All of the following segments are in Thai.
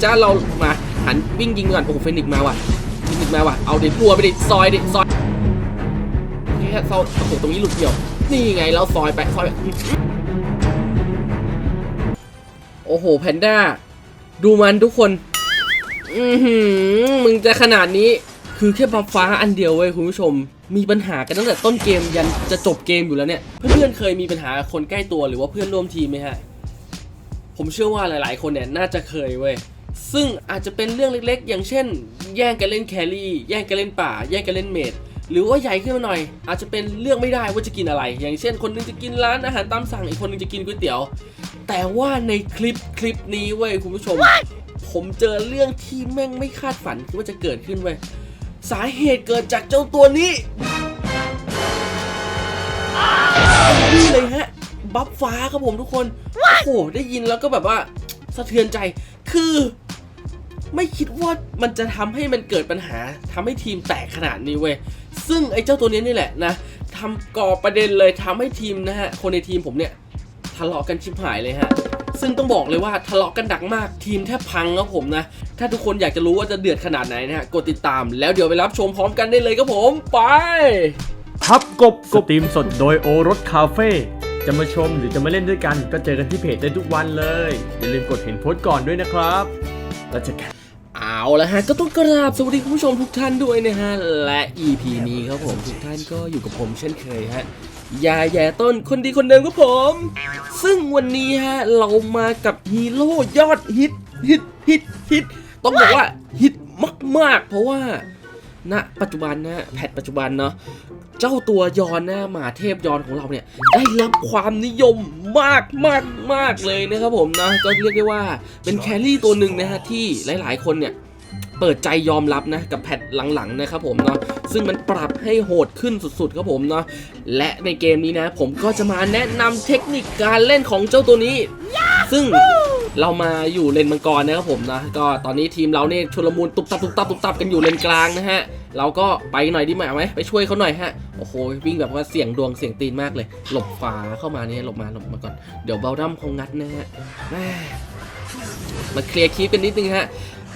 เจ้าเรามาหันวิ่งยิงก่อนโอ้โหเฟนิกมาว่ะเฟนิกมาว่ะเอาเด็ดพัวไปดิซอยดิซอยแค่เซาโอ้โหตรงนี้หลุดเดี่ยว นี่ไงเราซอยไปซอยไปโอ้โหแพนด้าดูมันทุกคนอือหือมึงจะขนาดนี้คือแค่บัฟฟ้าอันเดียวเว้ยคุณผู้ชม มีปัญหากันตั้งแต่ต้นเกมยันจะจบเกมอยู่แล้วเนี่ย เพื่อนๆเคยมีปัญหากับคนใกล้ตัวหรือว่าเพื่อนร่วมทีมไหมฮะ ผมเชื่อว่าหลายๆ คนเนี่ยน่าจะเคยเว้ย ซึ่งอาจจะเป็นเรื่องเล็กๆ อย่างเช่น แย่งกันเล่นแครี่ แย่งกันเล่นป่า แย่งกันเล่นเมดหรือว่าใหญ่ขึ้นมาหน่อย อาจจะเป็นเรื่องไม่ได้ว่าจะกินอะไร อย่างเช่น คนหนึงจะกินร้านอาหารตามสั่งอีกคนหนึงจะกินก๋วยเตี๋ยว แต่ว่าในคลิปคลิปนี้เว้ยคุณผู้ชม ผมเจอเรื่องที่แม่งไม่คาดฝันว่าจะเกิดขึ้นเว้ยสาเหตุเกิดจากเจ้าตัวนี้นี่เลยฮะบัฟฟ้าครับผมทุกคน โอ้โหได้ยินแล้วก็แบบว่าสะเทือนใจคือ ไม่คิดว่ามันจะทำให้มันเกิดปัญหาทำให้ทีมแตกขนาดนี้เว้ยซึ่งไอ้เจ้าตัวนี้นี่แหละนะทำก่อประเด็นเลยทำให้ทีมนะฮะคนในทีมผมเนี่ยทะเลาะกันชิบหายเลยฮะซึ่งต้องบอกเลยว่าทะเลาะกันดักมากทีมแทบพังครับผมนะ ถ้าทุกคนอยากจะรู้ว่าจะเดือดขนาดไหนนะฮะกดติดตามแล้วเดี๋ยวไปรับชมพร้อมกันได้เลยครับผมไปพับกบสตรีมสดโดยโอรสคาเฟ่จะมาชมหรือจะมาเล่นด้วยกัน ก็เจอกันที่เพจได้ทุกวันเลย อย่าลืมกดเห็นโพสต์ก่อนด้วยนะครับ แล้วเจอกัน เอาละฮะก็ต้องกราบสวัสดีคุณผู้ชมทุกท่านด้วยนะฮะ และ EP นี้ครับผมทุกท่านก็อยู่กับผมเช่นเคยฮะยาแย่ต้นคนดีคนเดิมครับผม ซึ่งวันนี้ฮะเรามากับฮีโร่ยอดฮิตฮิตฮิตฮิตต้องบอกว่าฮิตมาก ๆ เพราะว่าณปัจจุบันนะแพทปัจจุบันเนาะเจ้าตัวยอนนะหมาเทพยอนของเราเนี่ยได้รับความนิยมมากมากมากเลยนะครับผมนะก็เรียกได้ว่าเป็นแครี่ตัวหนึ่งนะฮะที่หลาย ๆ คนเนี่ย เปิดใจยอมรับนะกับแพทหลังๆนะครับผมเนาะซึ่งมันปรับให้โหดขึ้นสุดๆครับผมเนาะและในเกมนี้นะ ผมก็จะมาแนะนำเทคนิคการเล่นของเจ้าตัวนี้ ซึ่งเรามาอยู่เลนมังกรนะครับผมนะก็ตอนนี้ทีมเราเนี่ยชุลมุนตุบตับตุบตับตุบตับกันอยู่เลนกลางนะฮะเราก็ไปหน่อยดีไหมไหมไปช่วยเขาหน่อยฮะโอ้โหวิ่งแบบว่าเสียงดวงเสียงตีนมากเลย หลบฝาเข้ามาเนี่ยหลบมาหลบมาก่อนเดี๋ยวเบลดัมคงงัดนะฮะมาเคลียร์คลิปกันนิดนึงฮะ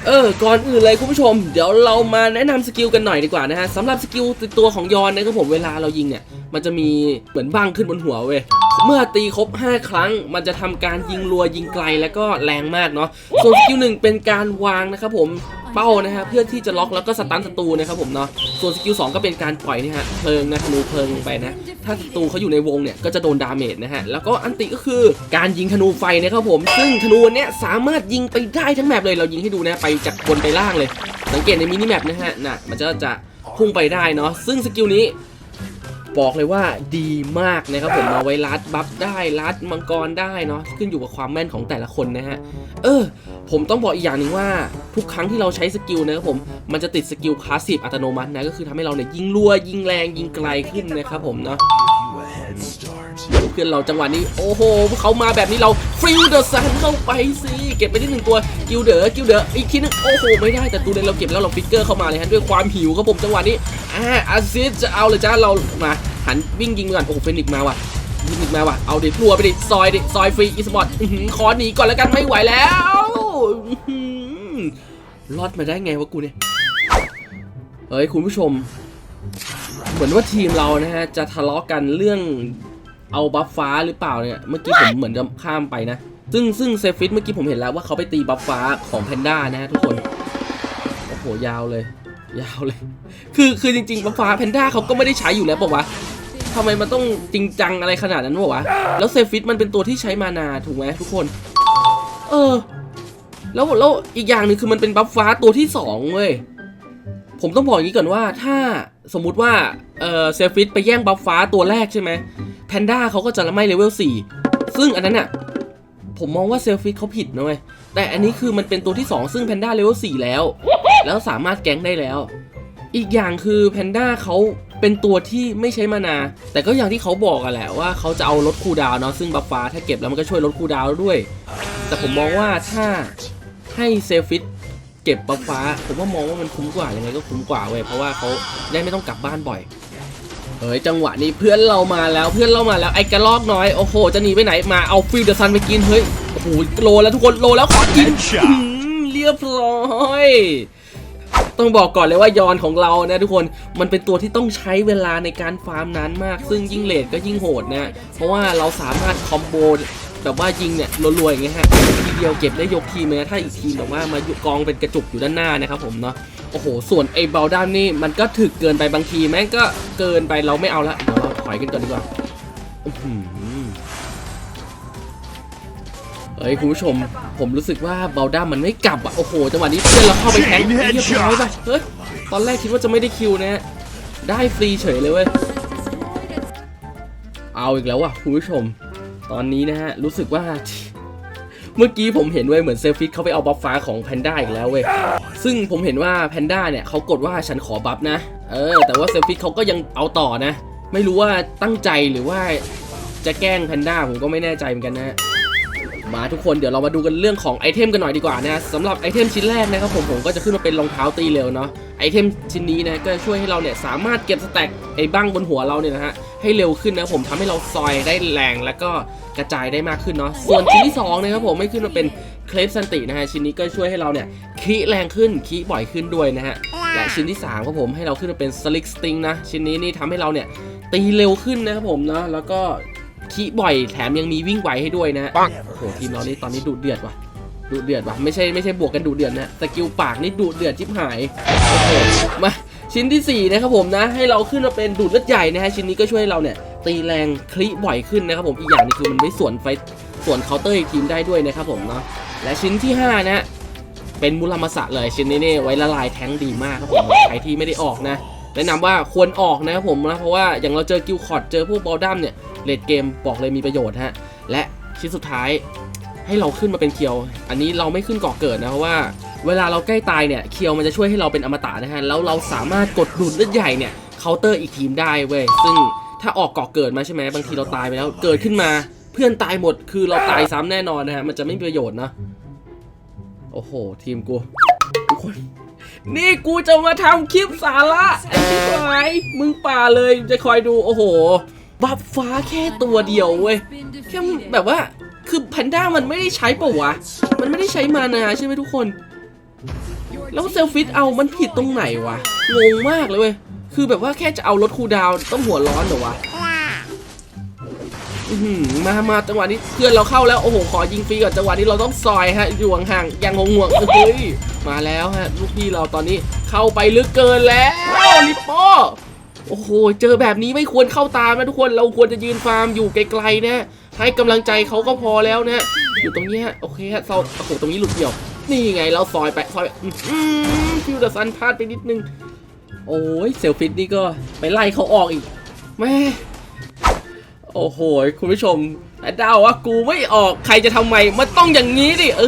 เออ ก่อนอื่นเลยคุณผู้ชม เดี๋ยวเรามาแนะนำสกิลกันหน่อยดีกว่านะฮะสำหรับสกิลตัวของยอนนะครับผมเวลาเรายิงเนี่ย มันจะมีเหมือนบังขึ้นบนหัวเว้ย เมื่อตีครบ 5 ครั้ง มันจะทำการยิงรัวยิงไกลแล้วก็แรงมากเนาะ ส่วนสกิลหนึ่งเป็นการวางนะครับผม เป้านะฮะเพื่อที่จะล็อกแล้วก็สตันศัตรูนะครับผมเนาะส่วนสกิล2ก็เป็นการปล่อยนี่ฮะเพลิงนะธนูเพลิงไปนะถ้าศัตรูเขาอยู่ในวงเนี่ยก็จะโดนดาเมจนะฮะแล้วก็อันติก็คือการยิงธนูไฟนะครับผม ซึ่งธนูเนี้ยสามารถยิงไปได้ทั้งแมปเลยเรายิงให้ดูนะไปจากบนไปล่างเลย สังเกตในมินิแมปนะฮะน่ะมันจะจะพุ่งไปได้เนาะซึ่งสกิลนี้บอกเลยว่าดีมากนะครับผมเอาไว้ลัดบัฟได้ลัดมังกรได้เนาะขึ้นอยู่กับความแม่นของแต่ละคนนะฮะ เออ ผมต้องบอกอีกอย่างหนึ่งว่าทุกครั้งที่เราใช้สกิลนะครับผมมันจะติดสกิลพาสซีฟอัตโนมัตินะก็คือทำให้เราเนี่ยยิงรัวยิงแรงยิงไกลขึ้นนะครับผมเนาะเพื่อนเราจังหวะนี้โอ้โหเขามาแบบนี้เราฟิลเดอร์ซันเข้าไปสิเก็บไปที่หนึ่งตัวกิลเดอร์กิลเดอร์อีกทีนึงโอ้โหไม่ได้แต่ตูเดนเราเก็บแล้วเราฟิกเกอร์เข้ามาเลยฮะด้วยความหิวครับผมจังหวะนี้อ่าอาซิสจะเอาเลยจ้าเรามาหันวิ่งยิงก่อนโอ้โหเฟนิกมาว่ะเฟนิกมาว่ะเอาดิกลัวไปดิซอยดิซอยฟรีอีสปอร์ตขอหนีก่อนแล้วกันไม่ไหวแล้ว รอดมาได้ไงวะกูเนี่ย เฮ้ยคุณผู้ชม เหมือนว่าทีมเรานะฮะ จะทะเลาะกันเรื่องเอาบัฟฟ้าหรือเปล่าเนี่ย เมื่อกี้ผมเหมือนจะข้ามไปนะ ซึ่งซึ่งเซฟิตเมื่อกี้ผมเห็นแล้วว่าเขาไปตีบัฟฟ้าของแพนด้านะฮะทุกคน โอ้โหยาวเลย ยาวเลย คือคือจริงๆบัฟฟ้าแพนด้าเขาก็ไม่ได้ใช้อยู่แล้วบอกว่าวะทำไมมันต้องจริงจังอะไรขนาดนั้นบอกว่าวะ แล้วเซฟิตมันเป็นตัวที่ใช้มานาถูกไหมทุกคน เออ แล้วแล้วอีกอย่างหนึ่งคือมันเป็นบัฟฟ้าตัวที่สองเว้ยผมต้องบอกอย่างนี้ก่อนว่าถ้าสมมุติว่าเออเซฟิตไปแย่งบัฟฟ้าตัวแรกใช่ไหมแพนด้าเขาก็จะไม่เลเวล4ซึ่งอันนั้นอะผมมองว่าเซฟิตเขาผิดนะเว้ยแต่อันนี้คือมันเป็นตัวที่ 2 ซึ่งแพนด้าเลเวล4แล้ว แล้วสามารถแก๊งได้แล้ว อีกอย่างคือแพนด้าเขาเป็นตัวที่ไม่ใช้มานา แต่ก็อย่างที่เขาบอกอะแหละว่าเขาจะเอาลดคูดาวเนาะซึ่งบัฟฟ้าถ้าเก็บแล้วมันก็ช่วยลดคูดาวด้วย แต่ผมมองว่าถ้า ให้เซฟิตเก็บบัฟฟ้า ผมว่ามองว่ามันคุ้มกว่ายังไงก็คุ้มกว่าเว้ยเพราะว่าเขาได้ไม่ต้องกลับบ้านบ่อยเฮ้ยจังหวะนี้เพื่อนเรามาแล้วเพื่อนเรามาแล้วไอ้กระลอกน้อยโอ้โหจะหนีไปไหนมาเอาฟิลเดอร์ซันไปกินเฮ้ยโอ้โหโลแล้วทุกคนโลแล้วขอกิน Headshot อื้อหือเรียบร้อยต้องบอกก่อนเลยว่ายอนของเรานะทุกคนมันเป็นตัวที่ต้องใช้เวลาในการฟาร์มนานมาก ซึ่งยิ่งเลทก็ยิ่งโหดนะ เพราะว่าเราสามารถคอมโบ แบบว่ายิงเนี่ยรัวๆอย่างเงี้ยฮะทีเดียวเก็บได้ยกทีมเลยนะถ้าอีกทีมแบบว่ามาอยู่กองเป็นกระจุกอยู่ด้านหน้านะครับผมเนาะโอ้โห ส่วนไอ้เบลด้ามนี่มันก็ถึกเกินไปบางทีแม่งก็เกินไปเราไม่เอาละเดี๋ยวเราถอยกันก่อนดีกว่าเฮ้ยคุณผู้ชม ผมรู้สึกว่าเบลด้ามันไม่กลับอะโอ้โหจังหวะนี้เพื่อนเราเข้าไปแทงเรียบร้อยไปเฮ้ยตอนแรกคิดว่าจะไม่ได้คิวนะฮะได้ฟรีเฉยเลยเว้ยเอาอีกแล้วอะคุณผู้ชม ตอนนี้นะฮะ รู้สึกว่า เมื่อกี้ผมเห็นเว้ยเหมือนเซลฟิตเขาไปเอาบัฟฟ้าของแพนด้าอีกแล้วเว้ย ซึ่งผมเห็นว่าแพนด้าเนี่ยเขากดว่าฉันขอบัฟนะ เออ แต่ว่าเซลฟิตเขาก็ยังเอาต่อนะ ไม่รู้ว่าตั้งใจหรือว่าจะแกล้งแพนด้าผมก็ไม่แน่ใจเหมือนกันนะ มาทุกคนเดี๋ยวเรามาดูกันเรื่องของไอเทมกันหน่อยดีกว่านะสำหรับไอเทมชิ้นแรกนะครับผมผมก็จะขึ้นมาเป็นรองเท้าตีเร็วเนาะไอเทมชิ้นนี้นะก็จะช่วยให้เราเนี่ยสามารถเก็บสแต็กไอ้บ้างบนหัวเราเนี่ยนะฮะให้เร็วขึ้นนะผมทำให้เราซอยได้แรงแล้วก็กระจายได้มากขึ้นเนาะส่วนชิ้นที่สองนะครับผมไม่ขึ้นมาเป็นเคลฟสันตินะฮะชิ้นนี้ก็ช่วยให้เราเนี่ยคีแรงขึ้นคีบ่อยขึ้นด้วยนะฮะและชิ้นที่สามครับผมให้เราขึ้นมาเป็นสลิกสติงนะชิ้นนี้นี่ทำให้เราเนี่ยตีเร็วขึ้นนะครับผมเนาะแล้วก็ ขี้บ่อยแถมยังมีวิ่งไวให้ด้วยนะ โอ้โหทีมเรานี่ตอนนี้ดุเดือดว่ะดุเดือดว่ะไม่ใช่ไม่ใช่บวกกันดุเดือดนะสกิลปากนี่ดุเดือดชิบหายโอ้โหมาชิ้นที่สี่นะครับผมนะ ให้เราขึ้นมาเป็นดูดเลือดใหญ่นะฮะชิ้นนี้ก็ช่วยให้เราเนี่ย ตีแรงคลิบ่อยขึ้นนะครับผมอีกอย่างหนึงคือมันไม่สวนไฟสวนเคาน์เตอร์อีกทีมได้ด้วยนะครับผมเนาะและชิ้นที่ห้านะ เป็นมุรามาสะเลยชิ้นนี้เนี่ยไว้ละลายแท้งดีมากครับผมใครที่ไม่ได้ออกนะ แนะนำว่าควรออกนะครับผมนะเพราะว่าอย่างเราเจอกิลคอร์ดเจอพวกบอลดัมเนี่ยเลดเกมบอกเลยมีประโยชน์ฮะและชิ้นสุดท้ายให้เราขึ้นมาเป็นเคียว อันนี้เราไม่ขึ้นก่อเกิดนะเพราะว่าเวลาเราใกล้ตายเนี่ยเคียวมันจะช่วยให้เราเป็นอมตะนะฮะแล้วเราสามารถกดดูดเลือดใหญ่เนี่ยเคาน์เตอร์อีกทีมได้เว้ยซึ่งถ้าออกก่อเกิดมาใช่ไหมบางทีเราตายไปแล้วเกิดขึ้นมาเพื่อนตายหมดคือเราตายซ้ำแน่นอนนะฮะมันจะไม่มีประโยชน์นะโอ้โห ทีมกูทุกคน นี่กูจะมาทำคลิปสาระไอ้ที่ไหนมึงป่าเลยจะคอยดูโอ้โห บัฟฟ้าแค่ตัวเดียวเว้ยแค่แบบว่าคือแพนด้ามันไม่ได้ใช้ปะวะ มันไม่ได้ใช้มานาใช่ไหมทุกคน แล้วเซลฟิตเอามันผิดตรงไหนวะ งงมากเลยเว้ย คือแบบว่าแค่จะเอารถคูดาวต้องหัวร้อนเหรอวะ มา มาจังหวะนี้เพื่อนเราเข้าแล้วโอ้โหขอยิงฟรีก่อนจังหวะนี้เราต้องซอยฮะอยู่ห่างๆอย่างงงเฮ้ยมาแล้วฮะลูกพี่เราตอนนี้เข้าไปลึกเกินแล้วลิปโป้โอ้โหเจอแบบนี้ไม่ควรเข้าตามนะทุกคนเราควรจะยืนฟาร์มอยู่ไกลๆนะให้กำลังใจเขาก็พอแล้วนะอยู่ตรงนี้ฮะโอเคฮะเราโอ้โหตรงนี้หลุดเดี่ยว นี่ไงเราซอยไปซอยไปอืมฟิวเดอร์ซันพลาดไปนิดนึงโอ้ยเซลฟิตนี่ก็ไปไล่เขาออกอีกแม่ โอ้โห คุณผู้ชมแต่เดาว่ากูไม่ออกใครจะทำไมมันต้องอย่างนี้ดิเอ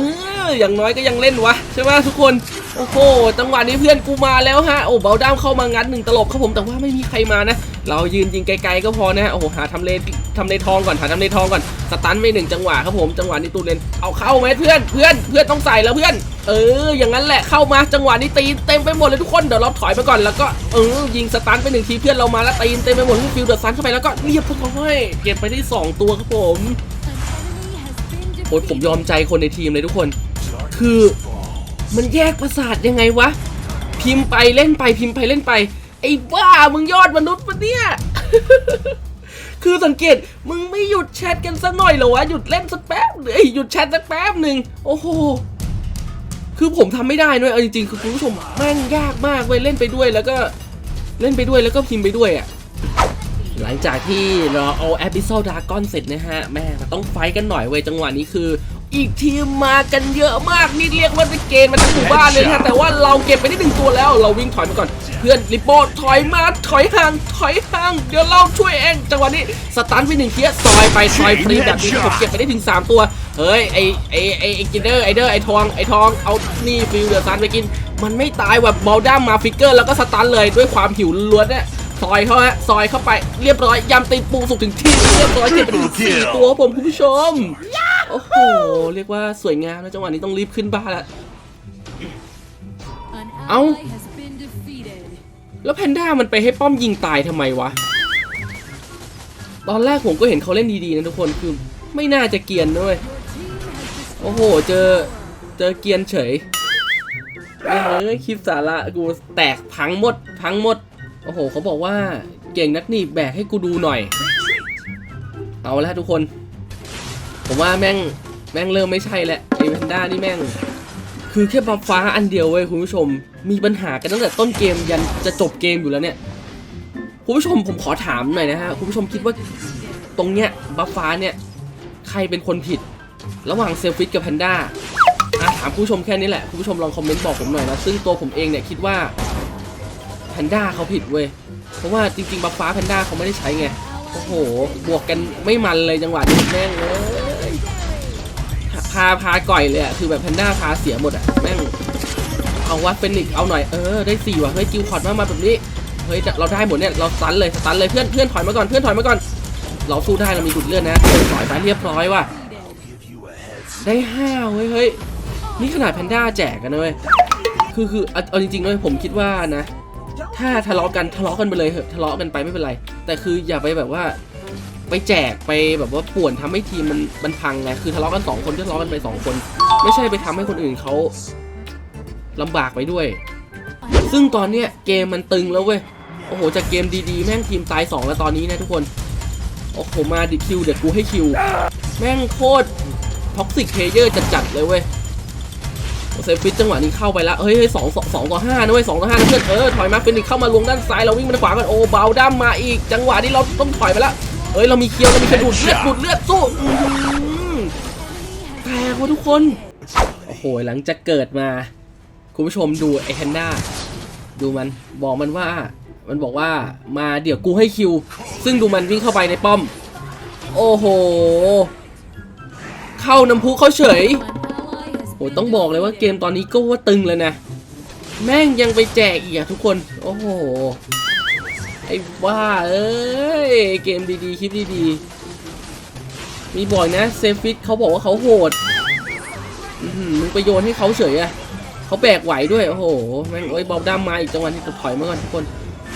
ออย่างน้อยก็ยังเล่นวะใช่ไหมทุกคนโอ้โหจังหวะนี้เพื่อนกูมาแล้วฮะโอ้เบลด้ามเข้ามางัดหนึ่งตลบครับผมแต่ว่าไม่มีใครมานะ เรายืนยิงไกลๆก็พอนะฮะโอ้โหหาทำเลทำเลทองก่อนหาทำเลทองก่อนสตันไปหนึ่งจังหวะครับผมจังหวะนี้ตูเลนเอาเข้าไหมเพื่อนเพื่อนเพื่อนต้องใส่แล้วเพื่อน เออ อย่างนั้นแหละเข้ามาจังหวะนี้ตีนเต็มไปหมดเลยทุกคนเดี๋ยวเราถอยไปก่อนแล้วก็เออยิงสตันไปหนึ่งทีเพื่อนเรามาแล้วตีนเต็มไปหมดฟิลเดอร์ซันเข้าไปแล้วก็เรียบร้อยเก็บไปได้สองตัวครับผมโอ้ยผมยอมใจคนในทีมเลยทุกคน คือมันแยกประสาทยังไงวะพิมพ์ไปเล่นไปพิมพ์ไปเล่นไป ไอ้บ้ามึงยอดมนุษย์ปะเนี่ย คือสังเกตมึงไม่หยุดแชทกันสักหน่อยเหรอวะหยุดเล่นสักแป๊บเอ้ยหยุดแชทสักแป๊บหนึ่งโอ้โหคือผมทำไม่ได้ด้วยเอาจริงๆคือคุณผู้ชมแม่งยากมากเว้ยเล่นไปด้วยแล้วก็เล่นไปด้วยแล้วก็พิมพ์ไปด้วยอะหลังจากที่เราเอาแอป i ิ o ด d ากอนเสร็จนะฮะแม่ต้องไฟกันหน่อยเว้ยจังหวะนี้คือ อีกทีมมากันเยอะมากนี่เรียกว่าเป็นเกณฑ์มาทั้งหมู่บ้านเลยนะฮะแต่ว่าเราเก็บไปได้หนึ่งตัวแล้ว เราวิ่งถอยมาก่อน เพื่อนริปโป้ถอยมาถอยห่างถอยห่างเดี๋ยวเราช่วยเองจังหวะนี้สตันไปหนึ่งเทียซอยไปซอยฟรีแบบนี้ผมเก็บไปได้ถึง3ตัวเฮ้ยไอไอไอไอกินเดอร์ไอเดอร์ไอทองไอทองเอานี่ฟิลเดอร์ซันไปกิน มันไม่ตายแบบบอลด้ามมาฟิกเกอร์แล้วก็สตันเลยด้วยความหิวล้วนเนี่ยซอยเขาฮะซอยเข้าไปเรียบร้อยยำตีปูสุกถึงที่เรียบร้อยเก็บไปถึงสี่ตัวครับผมคุณผู้ชม โอ้โห เรียกว่าสวยงามนะจังหวะนี้ต้องรีบขึ้นบ้านแล้วเอ้า แล้วแพนด้ามันไปให้ป้อมยิงตายทำไมวะ ตอนแรกผมก็เห็นเขาเล่นดีๆนะทุกคน คือไม่น่าจะเกรียนด้วย โอ้โห เจอเจอเกรียนเฉยเอ้ยคลิปสาระกูแตกพังหมด พังหมด โอ้โห เขาบอกว่าเก่งนักหนีบแบกให้กูดูหน่อย เอาละทุกคน ผมว่าแม่งแม่งเริ่มไม่ใช่แหละไอ้แพนด้านี่แม่ง คือแค่บัฟฟ้าอันเดียวเว้ยคุณผู้ชม มีปัญหากันตั้งแต่ต้นเกมยันจะจบเกมอยู่แล้วเนี่ย คุณผู้ชมผมขอถามหน่อยนะฮะ คุณผู้ชมคิดว่าตรงเนี้ยบัฟฟ้าเนี่ย ใครเป็นคนผิด ระหว่างเซลฟิตกับแพนด้าถามคุณผู้ชมแค่นี้แหละ คุณผู้ชมลองคอมเมนต์บอกผมหน่อยนะ ซึ่งตัวผมเองเนี่ยคิดว่าแพนด้าเขาผิดเว้ย เพราะว่าจริงๆบัฟฟ้าแพนด้าเขาไม่ได้ใช้ไง โอ้โห บวกกันไม่มันเลยจังหวะนี้แม่งเลยาพาก่อยเลยอะคือแบบแพนด้าพาเสียหมดอะแม่งเอาวัดเฟนิกเอาหน่อยเออได้สี่ว่ะเฮ้ยกิวคอร์ดมามาแบบนี้เฮ้ยเราได้หมดเนี่ยเราสตันเลยสตันเลยเพื่อนเพื่อนถอยมาก่อนเพื่อนถอยมาก่อน เราสู้ได้เรามีดุดเลือดนะเออถอยไปเรียบร้อยว่ะได้ห้าเว้ยเฮ้ยนี่ขนาดแพนด้าแจกกันนะเว้ยคือคือเอาเอาจริงๆเลยผมคิดว่านะ ถ้าทะเลาะกันทะเลาะกันไปเลยเถอะทะเลาะกันไปไม่เป็นไร แต่คืออย่าไปแบบว่า ไปแจกไปแบบว่าป่วนทำให้ทีมมันมันพังไงคือทะเลาะกันสองคนก็ทะเลาะกันไปสองคน ไม่ใช่ไปทำให้คนอื่นเขาลำบากไปด้วย ซึ่งตอนเนี้ยเกมมันตึงแล้วเว้ยโอ้โหจากเกมดีๆ แม่งทีมตาย2แล้วตอนนี้นะทุกคนโอ้โหมาดิคิวเดี๋ยวกูให้คิว แม่งโคตรท็อกซิกเพลเยอร์จัดๆเลยเว้ยเซฟิตจังหวะนี้เข้าไปแล้ว เฮ้ยสองสองสองต่อห้านะเว้ยสองต่อห้าเพื่อนเออถอยมาฟินิกเข้ามาลวงด้านซ้ายเราวิ่งมาด้านขวากันโอ้เบาดั้มมาอีก จังหวะนี้เราต้องถอยไปแล้ว เฮ้ยเรามีเคียวเรามีกระดูดเลือดดูดเลือดสู้อื้อหือแตกว่ะทุกคน โอ้โหหลังจากเกิดมา คุณผู้ชมดูไอ้แพนด้าดูมันบอกมันว่า มันบอกว่ามาเดี๋ยวกูให้คิว ซึ่งดูมันวิ่งเข้าไปในป้อม โอ้โห เข้าน้ำพุเขาเฉยโอ้ต้องบอกเลยว่าเกมตอนนี้ก็ว่าตึงเลยนะ แม่งยังไปแจกอีกอะทุกคน โอ้โห ไอ้บ้าเอ้ย เกมดีๆ คลิปดีๆ มีบอกนะเซฟิตเขาบอกว่าเขาโหดอื้อหือมึงไปโยนให้เขาเฉยอะเขาแบกไหวด้วย โอ้โห แม่งโอ้ยบอลด้ามมาอีกจังหวะที่จะถอยมาก่อนทุกคน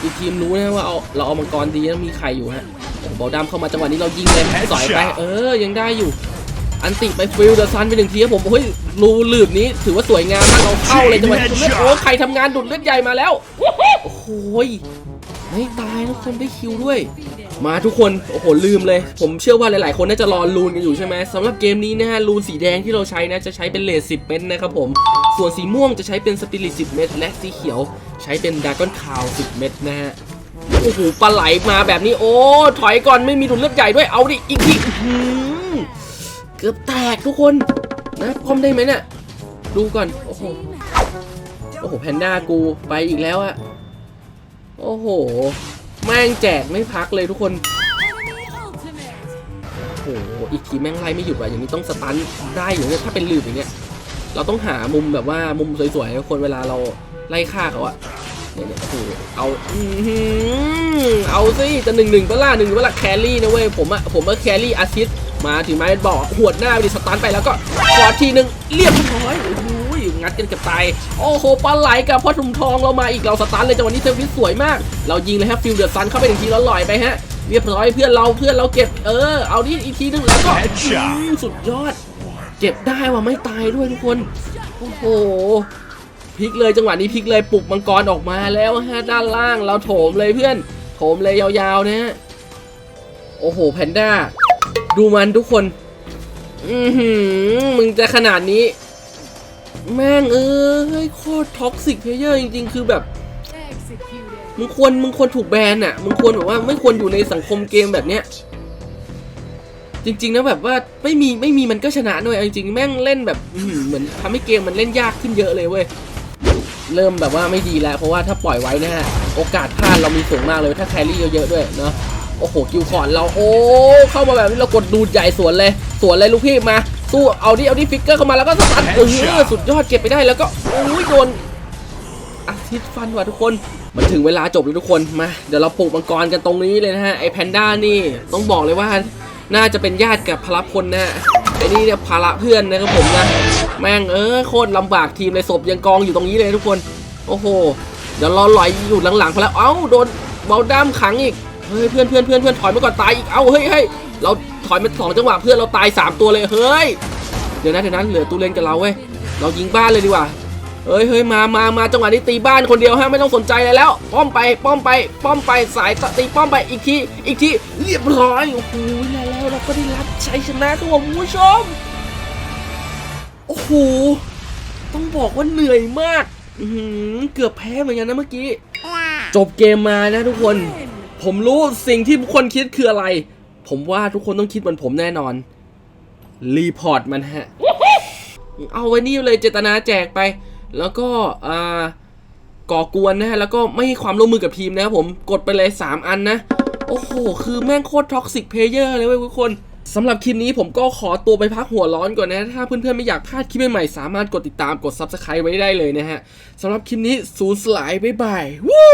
อีกทีมรู้นะว่าเอาเราเอามังกรดีแล้วมีใครอยู่ฮะโอ้โหบอลด้ามเข้ามาจังหวะนี้เรายิงเลยสอยไป เออ ยังได้อยู่ อันติไปฟิลเดอร์ซันไปหนึ่งทีครับผมเฮ้ยรูหลืบนี้ถือว่าสวยงามมากเราเข้าเลยจังหวะนี้เลือดโอ้ใครทำงานดุดเลือดใหญ่มาแล้ว โอ้โห ยไม่ตายทุกคนได้คิวด้วย มาทุกคน โอ้โห ลืมเลย ผมเชื่อว่าหลายๆ คนน่าจะรอลูนกันอยู่ใช่ไหมสำหรับเกมนี้นะฮะลูนสีแดงที่เราใช้นะจะใช้เป็นเลส10เม็ดนะครับผม ส่วนสีม่วงจะใช้เป็นสปิริต10เม็ดและสีเขียว ใช้เป็นดากอนคาว10เม็ดนะฮะโอ้โหปลาไหลมาแบบนี้โอ้ถอยก่อนไม่มีดุลเลือดใหญ่ด้วยเอาดิอีกทีเกือบแตกทุกคนนะพร้อมได้ไหมเนี่ยดูก่อนโอ้โหโอ้โหแพนด้ากูไปอีกแล้วอะ โอ้โห แม่งแจกไม่พักเลยทุกคน โอ้โห อีกทีแม่งไล่ไม่หยุดว่ะอย่างนี้ต้องสตันได้อยู่เนี่ยถ้าเป็นลืบอย่างเงี้ย เราต้องหามุมแบบว่ามุมสวยๆให้คนเวลาเราไล่ฆ่าเขาอะเนี่ยเนี่ยโอ้โหเอาอื้อหือเอาสิจะหนึ่งหนึ่งเปล่าหนึ่งเปล่าแครี่นะเว้ยผมอะผมว่าแครี่อาซิสมาถึงไม้บอกหวดหน้าไปดิสตันไปแล้วก็กอดทีหนึ่งเรียบร้อย งัดกันกับตาย โอ้โหปลาไหลกับพ่อถุงทองเรามาอีกเราสตันเลยจังหวะนี้เซอร์วิสสวยมาก เรายิงเลยฮะฟิลเดือดซันเข้าไปหนึ่งทีแล้วลอยไปฮะเรียบร้อยเพื่อนเราเพื่อนเราเก็บเออเอาดิอีกทีหนึงแล้วก็สุดยอด เก็บได้ว่ะไม่ตายด้วยทุกคนโอ้โหพลิกเลยจังหวะนี้พลิกเลยปลุกมังกรออกมาแล้วฮะด้านล่างเราโถมเลยเพื่อนโถมเลยยาวๆนะฮะโอ้โหแพนด้าดูมันทุกคน อือหือมึงจะขนาดนี้ แม่งเอ้ยโคตรท็อกซิกเพลเยอร์จริง ๆ คือแบบ มึงควรมึงควรถูกแบนอะ มึงควรแบบว่าไม่ควรอยู่ในสังคมเกมแบบเนี้ย จริง ๆ นะแบบว่าไม่มีไม่มีมันก็ชนะด้วยเอาจริงๆแม่งเล่นแบบอื้อหือเหมือนทำให้เกมมันเล่นยากขึ้นเยอะเลยเว้ยเริ่มแบบว่าไม่ดีแล้ว เพราะว่าถ้าปล่อยไว้นะฮะโอกาสพลาดเรามีสูงมากเลยถ้าแครี่เยอะๆด้วยเนาะโอ้โหกิวคอนเราโอ้เข้ามาแบบนี้เรากดดูดใหญ่สวนเลย สวนเลยลูกพี่มา สู้ เอาดิ เอาดิฟิกเกอร์เข้ามาแล้วก็สตันเออสุดยอดเก็บไปได้แล้วก็โอ้ยโดนอาทิตย์ฟันว่ะทุกคนมันถึงเวลาจบแล้วทุกคนมาเดี๋ยวเราปลูกมังกรกันตรงนี้เลยนะฮะไอแพนด้านี่ต้องบอกเลยว่าน่าจะเป็นญาติกับพลพลนะฮะไอ้นี่เนี่ยภาระเพื่อนนะครับผมนะแม่งเออโคตรลำบากทีมเลยศพยังกองอยู่ตรงนี้เลยทุกคน โอ้โหเดี๋ยวรอลอยอยู่หลังๆพอแล้วเอ้าโดนเบาด้ามขังอีกเฮ้ยเพื่อนเพื่อนเพื่อนเพื่อนถอยมาก่อนตายอีกเอ้าเฮ้ยเฮ้ยเรา ถอยมาสองจังหวะเพื่อนเราตายสามตัวเลยเฮ้ยเดี๋ยวนะเดี๋ยวนั้นเหลือตูเลนกับเราเว้ยเรายิงบ้านเลยดีกว่าเฮ้ยเฮ้ยมามามาจังหวะนี้ตีบ้านคนเดียวฮะไม่ต้องสนใจอะไรแล้ว ป้อมไปป้อมไป ป้อมไปสายตีป้อมไปอีกทีอีกทีเรียบร้อยโอ้โหแล้วเราก็ได้รับชัยชนะครับผมคุณผู้ชมโอ้โหต้องบอกว่าเหนื่อยมากอืเกือบแพ้เหมือนกันนะเมื่อกี้ จบเกมมานะทุกคน ผมรู้สิ่งที่ทุกคนคิดคืออะไร ผมว่าทุกคนต้องคิดเหมือนผมแน่นอน รีพอร์ตมันฮะ เอาไว้นี่เลยเจตนาแจกไป แล้วก็อ่าก่อกวนนะฮะ แล้วก็ไม่ให้ความร่วมมือกับทีมนะครับผม กดไปเลย 3 อันนะ โอ้โห คือแม่งโคตรท็อกซิกเพลเยอร์เลยเว้ยทุกคนสำหรับคลิปนี้ผมก็ขอตัวไปพักหัวร้อนก่อนนะ ถ้าเพื่อนๆไม่อยากพลาดคลิปใหม่ๆ สามารถกดติดตามกด Subscribe ไว้ได้เลยนะฮะสำหรับคลิปนี้ศูนย์สลาย บ๊ายบาย วู้